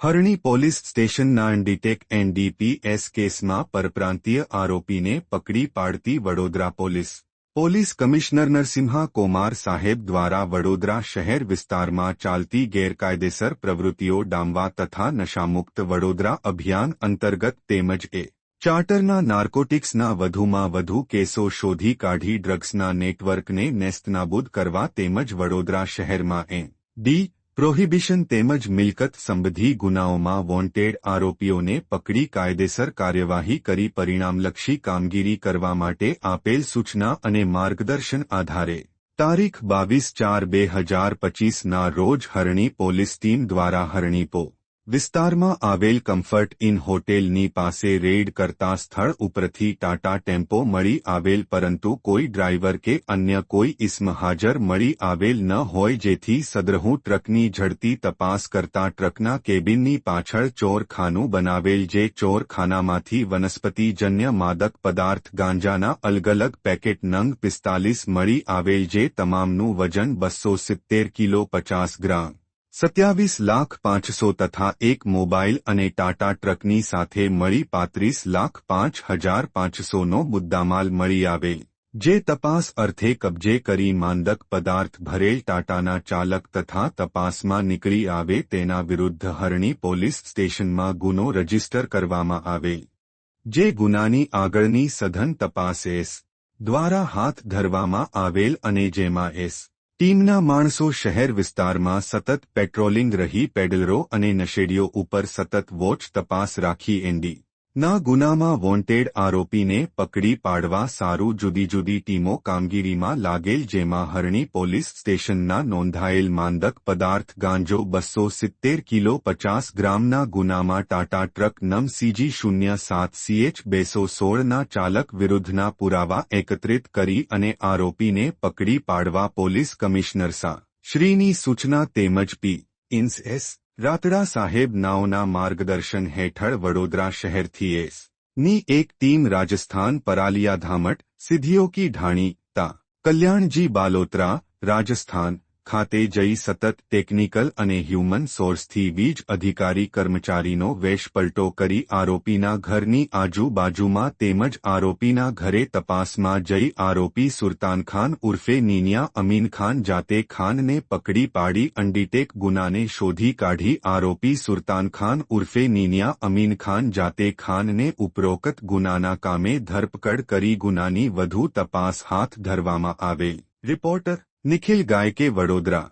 હરણી police સ્ટેશનના ડીટેક NDPS કેસમાં પરપ્રાંતીય આરોપીને પકડી પાડતી Vadodara police. Police commissioner Narasimha Komar સાહેબ દ્વારા વડોદરા શહેર વિસ્તારમાં ચાલતી ગેરકાયદેસર પ્રવૃત્તિઓ ડામવા તથા નશામુક્ત વડોદરા અભિયાન અંતર્ગત તેમજ એ ચાર્ટરના નાર્કોટિક્સના વધુમાં વધુ કેસો શોધી કાઢી ડ્રગ્સના નેટવર્કને નેસ્તનાબૂદ કરવા તેમજ વડોદરા શહેરમાં એ ડી પ્રોહિબિશન તેમજ મિલકત સંબંધી ગુનાઓમાં વોન્ટેડ આરોપીઓને પકડી કાયદેસર કાર્યવાહી કરી પરિણામલક્ષી કામગીરી કરવા માટે આપેલ સૂચના અને માર્ગદર્શન આધારે. તારીખ બાવીસ ચાર બે હજાર પચીસના રોજ હરણી પોલીસ ટીમ દ્વારા હરણીપો વિસ્તારમાં આવેલ કમ્ફર્ટ ઇન હોટેલની પાસે રેડ કરતા સ્થળ ઉપરથી ટાટા ટેમ્પો મળી આવેલ પરંતુ કોઈ ડ્રાઈવર કે અન્ય કોઈ ઇસ્મ હાજર મળી આવેલ ન હોય જેથી સદરહું ટ્રકની ઝડતી તપાસ કરતા ટ્રકના કેબિનની પાછળ ચોરખાનું બનાવેલ જે ચોરખાનામાંથી વનસ્પતિજન્ય માદક પદાર્થ ગાંજાના અલગ અલગ પેકેટ નંગ પિસ્તાલીસ મળી આવેલ જે તમામનું વજન બસો સિત્તેર કિલો પચાસ ગ્રામ સત્યાવીસ લાખ પાંચસો તથા એક મોબાઈલ અને ટાટા ટ્રકની સાથે મળી પાંત્રીસ લાખ પાંચ હજાર પાંચસોનો મુદ્દામાલ મળી આવેલ. જે તપાસ અર્થે કબજે કરી માંદક પદાર્થ ભરેલ ટાટાના ચાલક તથા તપાસમાં નીકળી આવે તેના વિરુદ્ધ હરણી પોલીસ સ્ટેશનમાં ગુનો રજિસ્ટર કરવામાં આવેલ. જે ગુનાની આગળની સઘન તપાસ એસ દ્વારા હાથ ધરવામાં આવેલ અને જેમાં એસ ટીમના માણસો શહેર વિસ્તારમાં સતત પેટ્રોલિંગ રહી પેડલરો અને નશેડીઓ ઉપર સતત વોચ તપાસ રાખી એનડી. ના ગુનામાં વોન્ટેડ આરોપીને પકડી પાડવા સારું જુદી જુદી ટીમો કામગીરીમાં લાગેલ, જેમાં હરણી પોલીસ સ્ટેશનના નોંધાયેલ માંદક પદાર્થ ગાંજો બસો સિત્તેર કિલો પચાસ ગ્રામના ગુનામાં ટાટા ટ્રક નમ સીજી શૂન્ય સાત સીએચ બેસો સોળના ચાલક વિરુદ્ધના પુરાવા એકત્રિત કરી અને આરોપીને પકડી પાડવા પોલીસ કમિશનર સા. શ્રીની સૂચના તેમજ પી. ઇન્સ. એસ. રાતડા સાહેબ નાઓના માર્ગદર્શન હેઠળ વડોદરા શહેરથી એસ ની એક ટીમ રાજસ્થાન પરાલિયા ધામટ સિદ્ધિઓ કી ઢાણી તા કલ્યાણજી બાલોત્રા રાજસ્થાન ખાતે જઈ સતત ટેકનિકલ અને હ્યુમન સોર્સથી વીજ અધિકારી કર્મચારીનો વેશપલટો કરી આરોપીના ઘરની આજુબાજુમાં તેમજ આરોપીના ઘરે તપાસમાં જઈ આરોપી સુરતાન ખાન ઉર્ફે નીનિયા અમીન ખાન જાતે ખાનને પકડી પાડી અંડીટેક ગુનાને શોધી કાઢી આરોપી સુરતાન ખાન ઉર્ફે નીનિયા અમીન ખાન જાતે ખાનને ઉપરોક્ત ગુનાના કામે ધરપકડ કરી ગુનાની વધુ તપાસ હાથ ધરવામાં આવેલ. રિપોર્ટર નિખિલ ગાયકે વડોદરા